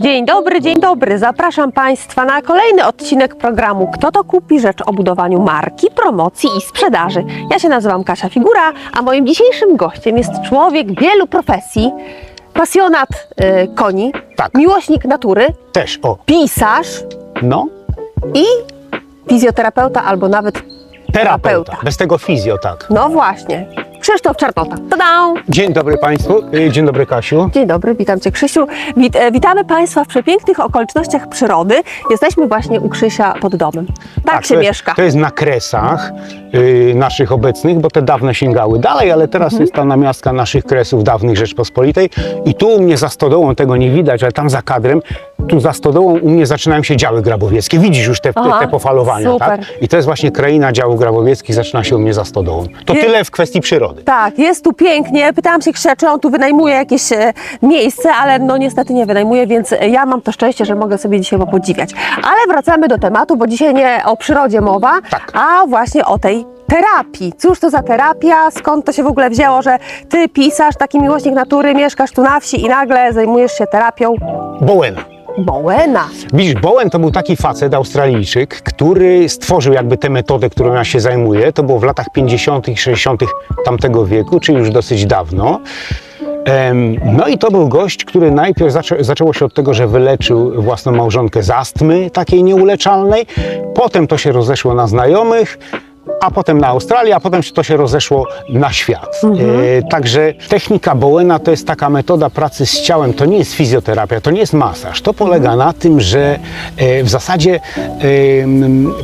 Dzień dobry, dzień dobry. Zapraszam Państwa na kolejny odcinek programu Kto to kupi? Rzecz o budowaniu marki, promocji i sprzedaży. Ja się nazywam Kasia Figura, a moim dzisiejszym gościem jest człowiek wielu profesji, pasjonat y, koni, Tak. miłośnik natury, Też, o, pisarz no, i fizjoterapeuta albo nawet terapeuta. Terapeuta. Bez tego fizjo, tak. No właśnie, Krzysztof Czarnota. Tada! Dzień dobry Państwu, y, dzień dobry Kasiu. Dzień dobry, witam Cię Krzysiu. Wit, e, witamy Państwa w przepięknych okolicznościach przyrody. Jesteśmy właśnie u Krzysia pod domem. Tak, się to jest, mieszka. To jest na kresach y, naszych obecnych, bo te dawne sięgały dalej, ale teraz Mhm. jest ta namiastka naszych kresów dawnych Rzeczpospolitej. I tu u mnie za stodołą, tego nie widać, ale tam za kadrem, tu za stodołą u mnie zaczynają się działy grabowieckie. Widzisz już te, Aha, te pofalowania, super. tak? I to jest właśnie kraina działów grabowieckich, zaczyna się u mnie za stodołą. To tyle w kwestii przyrody. Tak, jest tu pięknie. Pytałam się Krzysia, czy on tu wynajmuje jakieś e, miejsce, ale no niestety nie wynajmuje, więc ja mam to szczęście, że mogę sobie dzisiaj podziwiać. Ale wracamy do tematu, bo dzisiaj nie o przyrodzie mowa, Tak. a właśnie o tej terapii. Cóż to za terapia? Skąd to się w ogóle wzięło, że ty pisarz, taki miłośnik natury, mieszkasz tu na wsi i nagle zajmujesz się terapią Bołena. Bołena. Widzisz, Bowen to był taki facet, Australijczyk, który stworzył jakby tę metodę, którą ja się zajmuję. To było w latach 50. i 60. tamtego wieku, czyli już dosyć dawno. No i to był gość, który najpierw zaczę, zaczęło się od tego, że wyleczył własną małżonkę z astmy, takiej nieuleczalnej. Potem to się rozeszło na znajomych, a potem na Australię, a potem to się rozeszło na świat. E, także technika Bowena to jest taka metoda pracy z ciałem. To nie jest fizjoterapia, to nie jest masaż. To polega na tym, że e, w zasadzie e,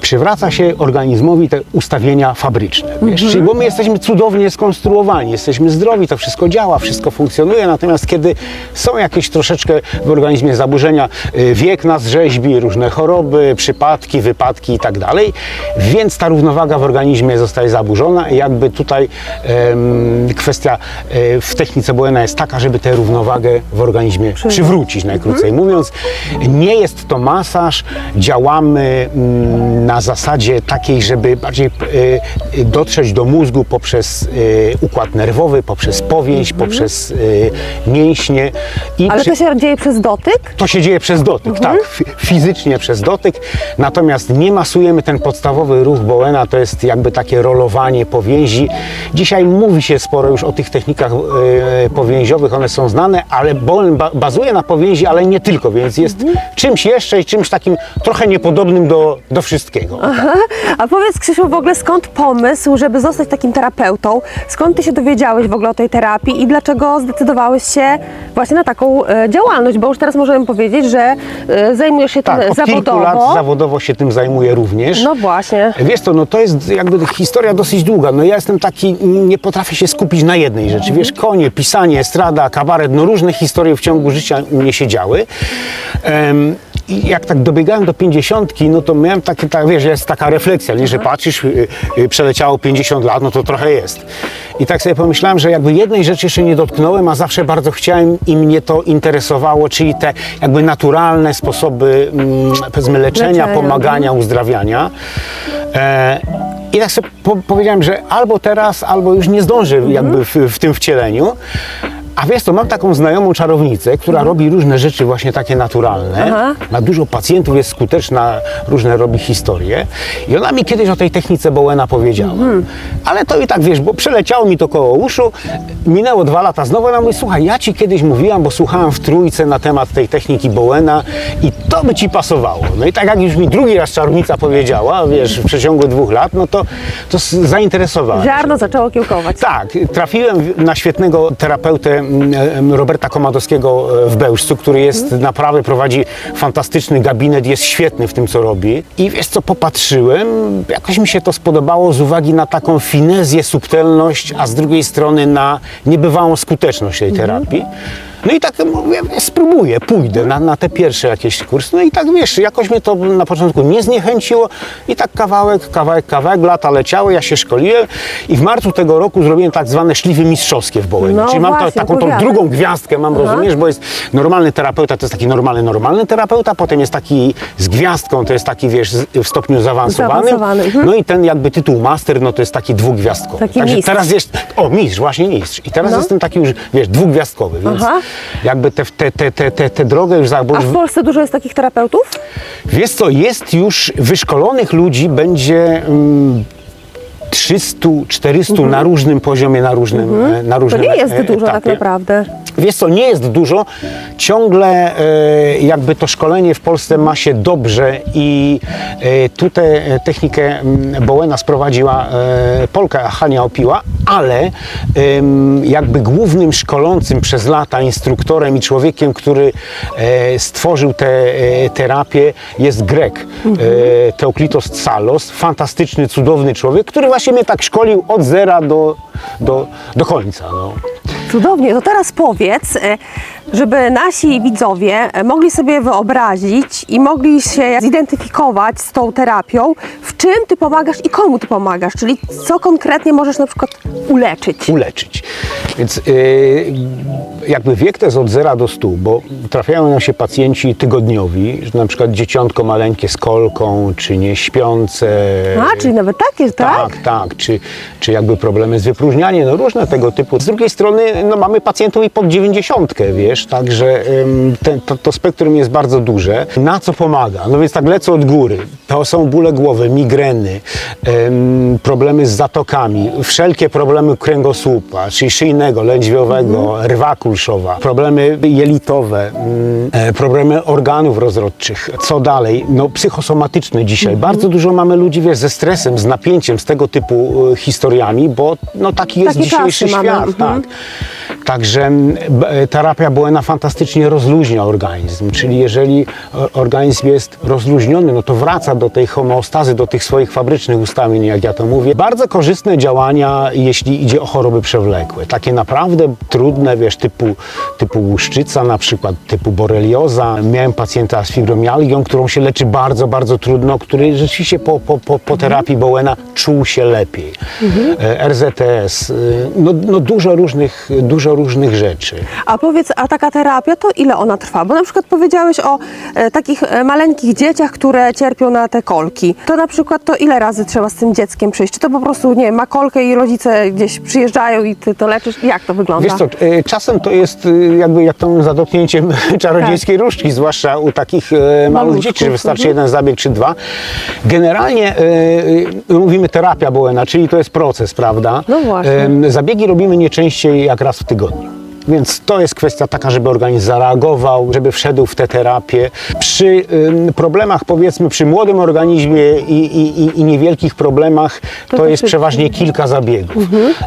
przywraca się organizmowi te ustawienia fabryczne. Wiesz? Czyli, bo my jesteśmy cudownie skonstruowani, jesteśmy zdrowi, to wszystko działa, wszystko funkcjonuje, natomiast kiedy są jakieś troszeczkę w organizmie zaburzenia, e, wiek nas rzeźbi, różne choroby, przypadki, wypadki i tak dalej, więc ta równowaga w organizmie zostaje zaburzona i jakby tutaj kwestia e, w technice Boena jest taka, żeby tę równowagę w organizmie przywrócić, najkrócej mówiąc. Nie jest to masaż, działamy mm, na zasadzie takiej, żeby bardziej e, dotrzeć do mózgu poprzez e, układ nerwowy, poprzez powięź, poprzez e, mięśnie. I Ale przy- to się dzieje przez dotyk? to się dzieje przez dotyk, tak, f- fizycznie przez dotyk, natomiast nie masujemy ten podstawowy ruch Bowena, to jest jakby takie rolowanie powięzi. Dzisiaj mówi się sporo już o tych technikach e, powięziowych, one są znane, ale Bowen ba bazuje na powięzi, ale nie tylko, więc jest czymś jeszcze i czymś takim trochę niepodobnym do, do wszystkiego. A powiedz Krzysiu w ogóle skąd pomysł, żeby zostać takim terapeutą? Skąd ty się dowiedziałeś w ogóle o tej terapii i dlaczego zdecydowałeś się właśnie na taką e, działalność? Bo już teraz możemy powiedzieć, że e, zajmujesz się tym Tak, od kilku zawodowo. lat zawodowo się tym zajmuję również. No właśnie. Wiesz to, no to jest jakby historia dosyć długa. No ja jestem taki, nie potrafię się skupić na jednej rzeczy. Wiesz, konie, pisanie, estrada, kabaret, no różne historie w ciągu życia u mnie się działy. Em, i jak tak dobiegałem do pięćdziesiątki, no to miałem takie, tak, wiesz, jest taka refleksja, nie, że patrzysz, y, y, przeleciało 50 lat, no to trochę jest. I tak sobie pomyślałem, że jakby jednej rzeczy jeszcze nie dotknąłem, a zawsze bardzo chciałem i mnie to interesowało, czyli te jakby naturalne sposoby, mm, powiedzmy, leczenia, Leczenia, pomagania, uzdrawiania. E, I tak sobie po powiedziałem, że albo teraz, albo już nie zdążę jakby w, w tym wcieleniu. A wiesz to, mam taką znajomą czarownicę, która robi różne rzeczy właśnie takie naturalne. Aha. Ma dużo pacjentów, jest skuteczna, różne robi historie. I ona mi kiedyś o tej technice Bowena powiedziała. Ale to i tak, wiesz, bo przeleciało mi to koło uszu. Minęło dwa lata, znowu ona mówi, słuchaj, ja ci kiedyś mówiłam, bo słuchałam w trójce na temat tej techniki Bowena i to by ci pasowało. No i tak jak już mi drugi raz czarownica powiedziała, wiesz, w przeciągu dwóch lat, no to, to zainteresowałem się. Ziarno zaczęło kiełkować. Tak, trafiłem na świetnego terapeutę Roberta Komadowskiego e, w Bełżcu, który jest naprawdę, prowadzi fantastyczny gabinet, jest świetny w tym, co robi. I wiesz co, popatrzyłem, jakoś mi się to spodobało z uwagi na taką finezję, subtelność, a z drugiej strony na niebywałą skuteczność tej terapii. No i tak mówię, spróbuję, pójdę na, na te pierwsze jakieś kursy. No i tak wiesz, jakoś mnie to na początku nie zniechęciło i tak kawałek, kawałek, kawałek, lata leciały, ja się szkoliłem i w marcu tego roku zrobiłem tak zwane szlify mistrzowskie w Bołędzi. No Czyli mam ta, właśnie, taką tą drugą gwiazdkę, mam rozumiesz, bo jest normalny terapeuta, to jest taki normalny, normalny terapeuta, potem jest taki z gwiazdką, to jest taki, wiesz, z- w stopniu zaawansowanym. Zaawansowany, mhm. No i ten jakby tytuł master, no to jest taki dwugwiazdkowy. Taki Także mistrz. teraz jest, o mistrz, właśnie mistrz. I teraz No. jestem taki już, wiesz, dwugwiazdkowy, więc Aha. Jakby te, te, te, te, te, te drogę już za... bo A w Polsce dużo jest takich terapeutów? Wiesz co, jest już wyszkolonych ludzi, będzie mm, 300, 400 na różnym poziomie, na różnym, e, na To różnym nie jest e- dużo tak etapie. naprawdę. Wiesz co, nie jest dużo. Ciągle e, jakby to szkolenie w Polsce ma się dobrze i e, tutaj e, technikę mm, Bowena sprowadziła e, Polka Hania Opiła, ale em, jakby głównym szkolącym przez lata instruktorem i człowiekiem, który e, stworzył tę e, terapię jest Grek, e, Teoklitos Tsalos, fantastyczny, cudowny człowiek, który właśnie mnie tak szkolił od zera do, do, do końca. No. Cudownie, to teraz powiedz, e, żeby nasi widzowie e, mogli sobie wyobrazić i mogli się zidentyfikować z tą terapią, w czym ty pomagasz i komu ty pomagasz, czyli co konkretnie możesz na przykład uleczyć. uleczyć. Więc yy, jakby wiek to jest od 0 do 100, bo trafiają nam się pacjenci tygodniowi, że na przykład dzieciątko maleńkie z kolką, czy nie śpiące. A, czyli nawet takie, tak? Tak, tak, czy, czy jakby problemy z wypróżnianiem, no różne tego typu. Z drugiej strony no, mamy pacjentów i pod 90, wiesz, także ten, to, to spektrum jest bardzo duże. Na co pomaga? No więc tak lecę od góry. To są bóle głowy, migreny, problemy z zatokami, wszelkie problemy kręgosłupa, czyli lędźwiowego, rwa kulszowa, problemy jelitowe, ym, e, problemy organów rozrodczych. Co dalej? No psychosomatyczne dzisiaj. Bardzo dużo mamy ludzi, wiesz, ze stresem, z napięciem, z tego typu e, historiami, bo no taki jest Takie dzisiejszy czasy mamy, świat. mhm. Tak. Także e, terapia Boena fantastycznie rozluźnia organizm, czyli jeżeli o- organizm jest rozluźniony, no to wraca do tej homeostazy, do tych swoich fabrycznych ustawień, jak ja to mówię. Bardzo korzystne działania, jeśli idzie o choroby przewlekłe. Takie naprawdę trudne, wiesz, typu, typu łuszczyca na przykład, typu borelioza. Miałem pacjenta z fibromialgią, którą się leczy bardzo, bardzo trudno, który rzeczywiście po, po, po, po terapii Bowena czuł się lepiej. E, RZTS, y, no, no dużo różnych, dużo różnych rzeczy. A powiedz, a taka terapia to ile ona trwa? Bo na przykład powiedziałeś o e, takich e, maleńkich dzieciach, które cierpią na te kolki. To na przykład to ile razy trzeba z tym dzieckiem przyjść? Czy to po prostu, nie wiem, ma kolkę i rodzice gdzieś przyjeżdżają i ty to leczysz? Jak to wygląda? Wiesz co, e, czasem to jest e, jakby jak to za dotknięciem czarodziejskiej różdżki, zwłaszcza u takich e, małych Maluszków, dzieci, że wystarczy mhm. jeden zabieg czy dwa. Generalnie e, e, mówimy terapia Bowena, czyli to jest proces, prawda? No właśnie. E, Zabiegi robimy nie częściej jak raz w tygodniu. Londoño. Więc to jest kwestia taka, żeby organizm zareagował, żeby wszedł w tę terapię. Przy ym, problemach, powiedzmy, przy młodym organizmie i, i, i- niewielkich problemach, to, to jest szybciej. przeważnie kilka zabiegów.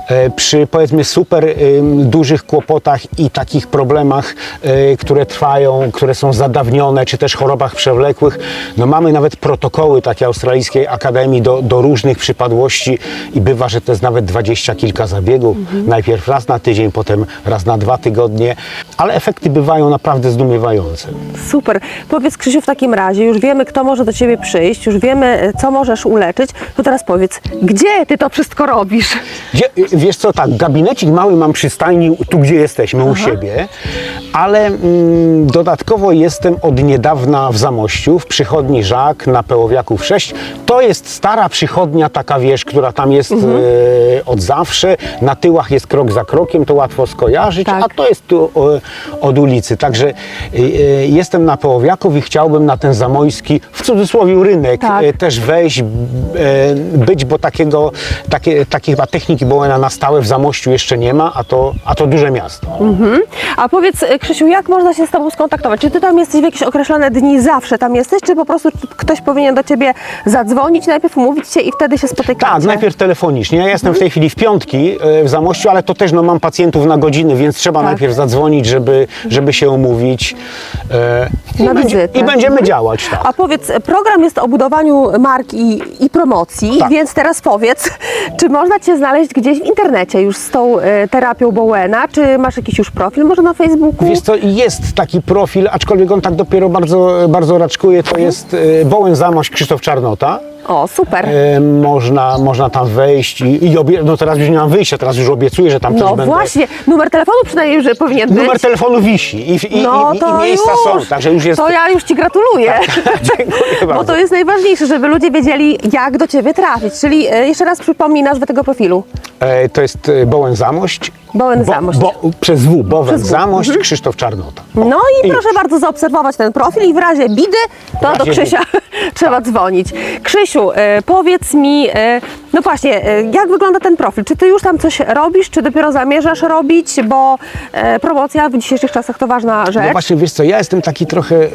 E, przy, powiedzmy, super ym, dużych kłopotach i takich problemach, e, które trwają, które są zadawnione, czy też chorobach przewlekłych, no mamy nawet protokoły takiej australijskiej akademii do, do różnych przypadłości i bywa, że to jest nawet dwadzieścia kilka zabiegów. Najpierw raz na tydzień, potem raz na dwa tygodnie, ale efekty bywają naprawdę zdumiewające. Super. Powiedz Krzysiu w takim razie, już wiemy kto może do Ciebie przyjść, już wiemy e, co możesz uleczyć, to teraz powiedz, gdzie Ty to wszystko robisz? Gdzie, wiesz co, tak, gabinecik mały mam przy stajni, tu gdzie jesteśmy, u siebie, ale mm, dodatkowo jestem od niedawna w Zamościu, w przychodni Żak na Pełowiaków 6. To jest stara przychodnia, taka wiesz, która tam jest e, od zawsze. Na tyłach jest krok za krokiem, to łatwo skojarzyć, Tak. A to jest tu e, od ulicy. Także e, e, jestem na Pełowiaków i chciałbym na ten zamojski, w cudzysłowie rynek, Tak. e, też wejść, b- e, być, bo takiego, takie, takiej chyba techniki Bowena na stałe w Zamościu jeszcze nie ma, a to, a to duże miasto. A powiedz e, Krzysiu, jak można się z Tobą skontaktować? Czy Ty tam jesteś w jakieś określone dni zawsze tam jesteś, czy po prostu ktoś powinien do Ciebie zadzwonić, najpierw umówić się i wtedy się spotykacie? Tak, najpierw telefonicznie. Ja jestem w tej chwili w piątki e, w Zamościu, ale to też no, mam pacjentów na godziny, więc trzeba Tak. najpierw zadzwonić, żeby, żeby się umówić. E, i, Na będzie, wizytę. I będziemy Mhm. działać, tak. A powiedz, program jest o budowaniu marki i, i promocji, Tak. więc teraz powiedz, czy można Cię znaleźć gdzieś w internecie już z tą e, terapią Bowena? Czy masz jakiś już profil może na Facebooku? Wiesz co, jest taki profil, aczkolwiek on tak dopiero bardzo, bardzo raczkuje, to jest e, Bołen Zamość Krzysztof Czarnota. O, super. E, można, można tam wejść i, i obie, no teraz już nie mam wyjścia, teraz już obiecuję, że tam też No będę. właśnie, numer telefonu przynajmniej już powinien być. Numer telefonu wisi i, i, no i, i to miejsca już. są, także już jest. To ja już Ci gratuluję. Dziękuję Bo bardzo. to jest najważniejsze, żeby ludzie wiedzieli, jak do Ciebie trafić. Czyli e, jeszcze raz przypomnij nazwę tego profilu. E, to jest e, Bołen Zamość Bo, Zamość. bo, przez W, Bowen Przez W. Zamość, Krzysztof Czarnota. No i proszę bardzo zaobserwować ten profil i w razie bidy to W do Krzysia trzeba dzwonić. Krzysiu, e, powiedz mi, e, no właśnie, e, jak wygląda ten profil? Czy ty już tam coś robisz, czy dopiero zamierzasz robić? Bo e, promocja w dzisiejszych czasach to ważna rzecz. No właśnie, wiesz co, ja jestem taki trochę e,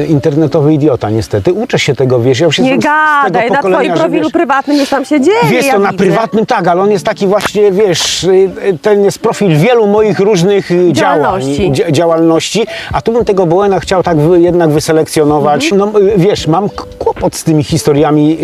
e, internetowy idiota niestety. Uczę się tego, wiesz, ja już Nie jestem z tego gadaj, na twoim że, profilu wiesz, prywatnym już tam się dzieje. Wiesz ja to, na widzę. prywatnym tak, ale on jest taki właśnie, wiesz, y, y, ten jest profil wielu moich różnych Działalności. działań, dzia- działalności, a tu bym tego Bołena chciał tak wy, jednak wyselekcjonować. Mhm. No wiesz, mam kłopot z tymi historiami,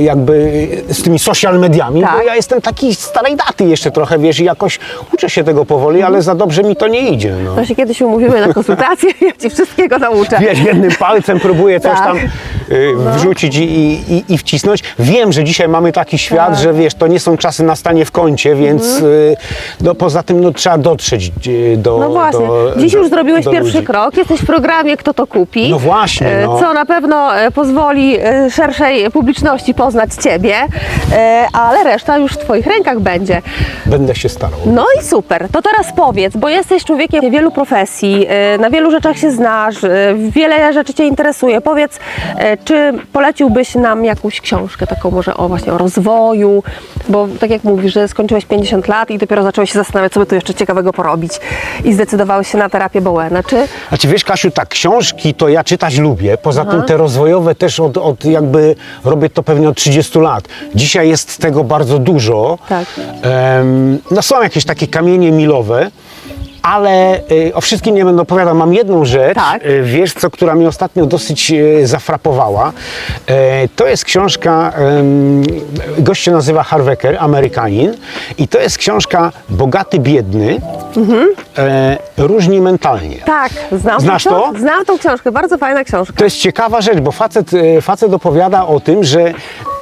jakby z tymi social mediami, bo Tak. ja jestem taki starej daty jeszcze trochę, wiesz, i jakoś uczę się tego powoli, Mhm. ale za dobrze mi to nie idzie, no. To się kiedyś umówimy na konsultację, ja ci wszystkiego nauczę. Wiesz, jednym palcem próbuję coś Tak. tam y, wrzucić i, i, i wcisnąć. Wiem, że dzisiaj mamy taki świat, Tak. że wiesz, to nie są czasy na stanie w kącie, więc y, no, poza tym no, trzeba dotrzeć y, do No właśnie, do, dziś do, już zrobiłeś pierwszy ludzi. krok, jesteś w programie Kto to kupi. No właśnie, e, no. Co na pewno e, pozwoli e, szerszej publiczności poznać Ciebie, ale reszta już w Twoich rękach będzie. Będę się starał. No i super. To teraz powiedz, bo jesteś człowiekiem wielu profesji, e, na wielu rzeczach się znasz, e, wiele rzeczy Cię interesuje. Powiedz, e, czy poleciłbyś nam jakąś książkę taką może o właśnie o rozwoju, bo tak jak mówisz, że skończyłeś 50 lat i dopiero zacząłeś się zastanawiać, co by tu jeszcze ciekawego porobić i zdecydowałeś się na terapię Bowena. Czy Znaczy wiesz Kasiu, tak, książki to ja czytać lubię, poza tym te rozwojowe też od, od jakby robię to pewnie od 30 lat. Dzisiaj jest tego bardzo dużo. Tak. Em, no są jakieś takie kamienie milowe. Ale y, o wszystkim nie będę opowiadał. Mam jedną rzecz, Tak. y, wiesz co, która mnie ostatnio dosyć y, zafrapowała. E, to jest książka, em, gość się nazywa Harvecker, Amerykanin. I to jest książka Bogaty, Biedny, e, różni mentalnie. tak, znam tą Znasz to? Znam tą książkę, bardzo fajna książka. To jest ciekawa rzecz, bo facet, e, facet opowiada o tym, że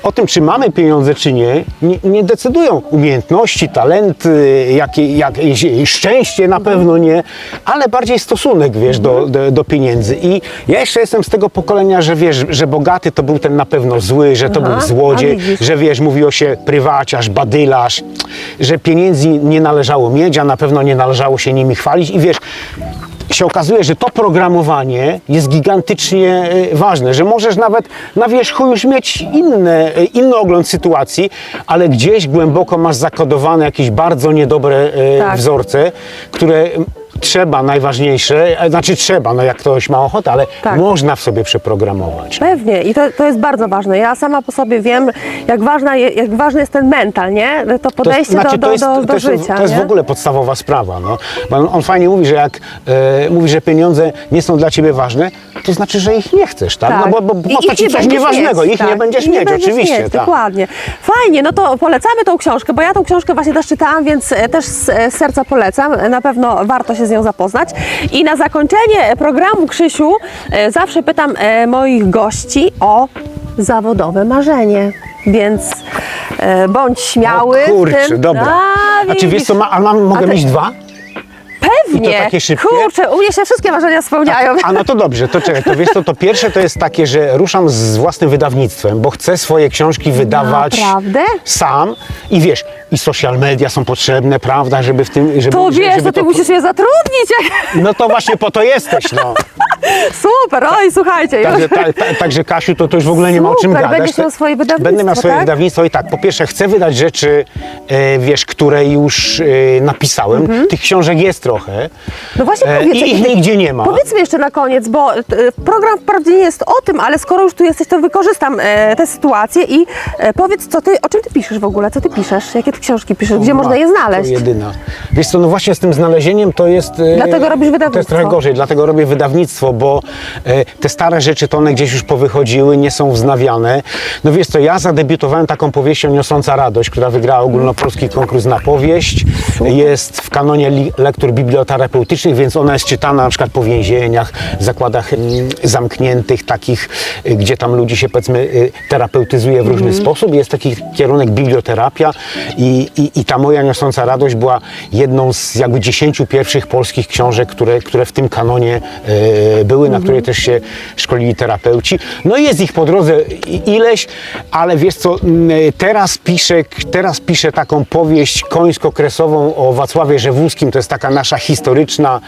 o tym, czy mamy pieniądze, czy nie, nie, nie decydują umiejętności, talenty, jakie, jakieś szczęście na pewno nie, ale bardziej stosunek, wiesz, do, do, do pieniędzy. I ja jeszcze jestem z tego pokolenia, że wiesz, że bogaty to był ten na pewno zły, że to Aha, był złodziej, że wiesz, mówiło się prywaciarz, badylarz, że pieniędzy nie należało mieć, a na pewno nie należało się nimi chwalić. I wiesz, się okazuje, że to programowanie jest gigantycznie e, ważne, że możesz nawet na wierzchu już mieć inne, e, inny ogląd sytuacji, ale gdzieś głęboko masz zakodowane jakieś bardzo niedobre e, Tak. wzorce, które trzeba, najważniejsze, e, znaczy trzeba, no jak ktoś ma ochotę, ale Tak. można w sobie przeprogramować. Pewnie i to, to jest bardzo ważne. Ja sama po sobie wiem, jak, ważna je, jak ważny jest ten mental, nie? To podejście znaczy, do, do, jest, do, do to jest, życia. To jest nie? w ogóle podstawowa sprawa. No. Bo on, on fajnie mówi, że jak e, mówi, że pieniądze nie są dla ciebie ważne, to znaczy, że ich nie chcesz, tak? Tak. No bo, bo I- po co ich ci nie coś będziesz nieważnego? mieć, ich nie tak. będziesz I mieć, oczywiście. mieć, tak. Dokładnie. Fajnie, no to polecamy tą książkę, bo ja tą książkę właśnie też czytałam, więc e, też z e, serca polecam. Na pewno warto się z nią zapoznać. I na zakończenie programu, Krzysiu, e, zawsze pytam e, moich gości o zawodowe marzenie. Więc e, bądź śmiały. O w kurczę, tym. dobra. A, A czy wiesz co, ma, a mam, mogę ty- mieć dwa? Pewnie. I to takie szybkie? Kurczę, u mnie się wszystkie marzenia spełniają. A no to dobrze, to czekaj, to wiesz co, to pierwsze to jest takie, że ruszam z własnym wydawnictwem, bo chcę swoje książki wydawać Naprawdę? sam i wiesz, i social media są potrzebne, prawda, żeby w tym, żeby, To wiesz, to ty musisz mnie zatrudnić. No to właśnie po to jesteś, no. Super, oj, słuchajcie. Także, ta, ta, także Kasiu, to, to już w ogóle nie ma o czym Super, gadać. będziesz miał swoje wydawnictwo, Będę miał swoje tak? wydawnictwo i tak, po pierwsze chcę wydać rzeczy, e, wiesz, które już e, napisałem. Tych książek jest trochę. No właśnie E, powiedz, I ich nigdzie nie ma. Powiedzmy jeszcze na koniec, bo e, program wprawdzie nie jest o tym, ale skoro już tu jesteś, to wykorzystam e, tę sytuację i e, powiedz, co ty, o czym ty piszesz w ogóle, co ty piszesz, jakie książki piszesz, gdzie można je znaleźć. To jedyna. Wiesz co, no właśnie z tym znalezieniem to jest... e, Dlatego robisz To jest wydawnictwo. trochę gorzej, dlatego robię wydawnictwo, bo e, te stare rzeczy to one gdzieś już powychodziły, nie są wznawiane. No wiesz co, ja zadebiutowałem taką powieścią Niosąca Radość, która wygrała ogólnopolski konkurs na powieść. Jest w kanonie lektur biblioterapeutycznych, więc ona jest czytana na przykład po więzieniach, zakładach mm, zamkniętych, takich, y, gdzie tam ludzi się powiedzmy y, terapeutyzuje w różny Mhm. sposób. Jest taki kierunek biblioterapia i, i, i ta moja niosąca radość była jedną z jakby dziesięciu pierwszych polskich książek, które, które w tym kanonie e, były, na której też się szkolili terapeuci. No i jest ich po drodze ileś, ale wiesz co, m, teraz piszę, teraz piszę taką powieść końsko-kresową o Wacławie Rzewuskim, to jest taka nasza historyczna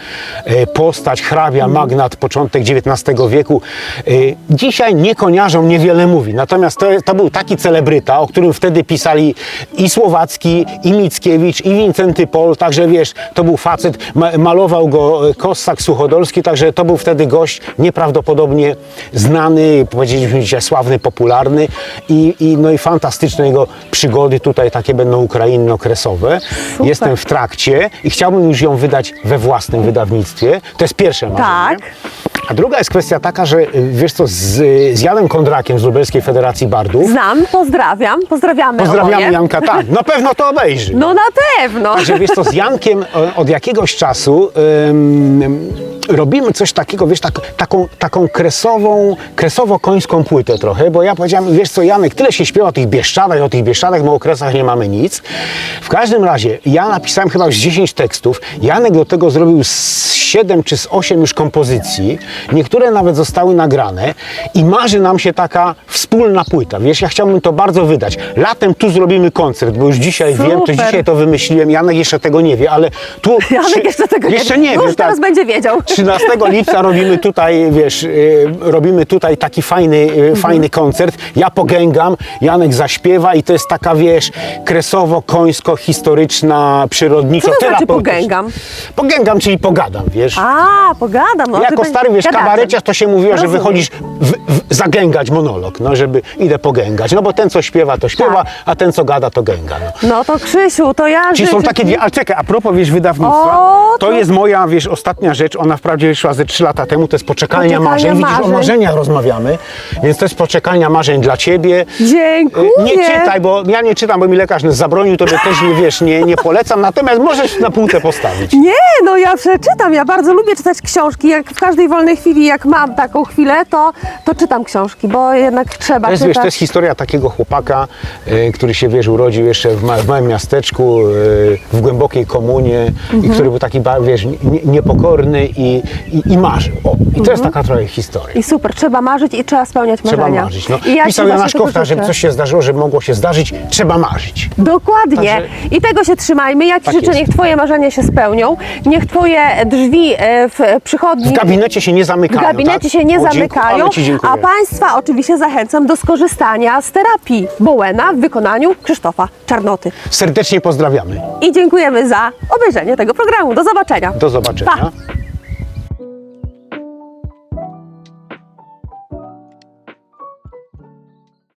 e, postać, hrabia, magnat, początek XIX wieku. E, Dzisiaj nie koniarzom niewiele mówi, natomiast to, to był taki celebryta, o którym wtedy pisali i Słowacki, i Mickiewicz, i Wincenty Pol, także wiesz, to był facet, ma, malował go e, Kossak Suchodolski, także to był wtedy gość nieprawdopodobnie znany, powiedzieliśmy dzisiaj sławny, popularny i, i, no i fantastyczne jego przygody tutaj takie będą ukrainno-kresowe. Jestem w trakcie i chciałbym już ją wydać we własnym wydawnictwie. To jest pierwsze marzenie. Tak. A druga jest kwestia taka, że y, wiesz co, z, z Janem Kondrakiem z Lubelskiej Federacji Bardów, Znam, pozdrawiam, pozdrawiamy pozdrawiamy oboje. Janka, tak, na pewno to obejrzy. No na pewno. Że wiesz co, z Jankiem e, od jakiegoś czasu ym, robimy coś takiego, wiesz, tak, taką, taką kresową, kresowo-końską płytę trochę, bo ja powiedziałem, wiesz co, Janek, tyle się śpiewa o tych Bieszczadach, o tych Bieszczadach, bo o kresach nie mamy nic. W każdym razie, ja napisałem chyba już 10 tekstów, Janek do tego zrobił z 7 czy z 8 już kompozycji, niektóre nawet zostały nagrane i marzy nam się taka wspólna płyta, wiesz, ja chciałbym to bardzo wydać. Latem tu zrobimy koncert, bo już dzisiaj wiem, to Super. dzisiaj to wymyśliłem, Janek jeszcze tego nie wie, ale tu... Janek jeszcze tego jeszcze nie wie. już teraz będzie wiedział. 13 lipca robimy tutaj, wiesz, y, robimy tutaj taki fajny, y, Mhm. fajny koncert. Ja pogęgam, Janek zaśpiewa i to jest taka, wiesz, kresowo-końsko-historyczna, przyrodniczo Co to znaczy pogęgam? Pogęgam, czyli pogadam, wiesz. A, pogadam. No, jako stary, wiesz, gadaczem. kabareciarz to się mówiło, że wychodzisz w, w, zagęgać monolog, no, żeby idę pogęgać. No bo ten, co śpiewa, to śpiewa, Tak. a ten, co gada, to gęga. No. No to Krzysiu, to ja Czyli są życzę takie ci- dwie, ale czekaj, a propos, wiesz, wydawnictwa, O, to to- jest moja, wiesz, ostatnia rzecz, ona wprawdzie wyszła ze trzy lata temu, to jest Poczekalnia, Poczekalnia Marzeń. Widzisz, o Marzeń. marzeniach rozmawiamy, więc to jest Poczekalnia Marzeń dla Ciebie. Dziękuję. Nie czytaj, bo ja nie czytam, bo mi lekarz zabronił, to też nie, wiesz, nie, nie polecam, natomiast możesz na półkę postawić. Nie, no ja przeczytam. Ja bardzo lubię czytać książki. Jak w każdej wolnej chwili, jak mam taką chwilę, to, to czytam książki, bo jednak trzeba To jest, wiesz, to jest historia takiego chłopaka, e, który się, wiesz, urodził jeszcze w, w małym miasteczku, e, w głębokiej komunie Mhm. i który był taki, wiesz, nie, niepokorny i, i, i marzył. O, I to Mhm. jest taka trochę historia. I super, trzeba marzyć i trzeba spełniać Trzeba marzenia. marzyć. No. I ja Pisał Janasz Kofta, żeby coś się zdarzyło, żeby mogło się zdarzyć, trzeba marzyć. Dokładnie. Także- I tego się trzymajmy. Ja Ci Tak życzę, jest. niech Twoje marzenia się spełnią. Niech Twoje drzwi e, w przychodni... W gabinecie się nie w zamykają. gabinecie tak? się nie O, zamykają, a Państwa oczywiście zachęcam do skorzystania z terapii Bowena w wykonaniu Krzysztofa Serdecznie pozdrawiamy. I dziękujemy za obejrzenie tego programu. Do zobaczenia. Do zobaczenia. Pa.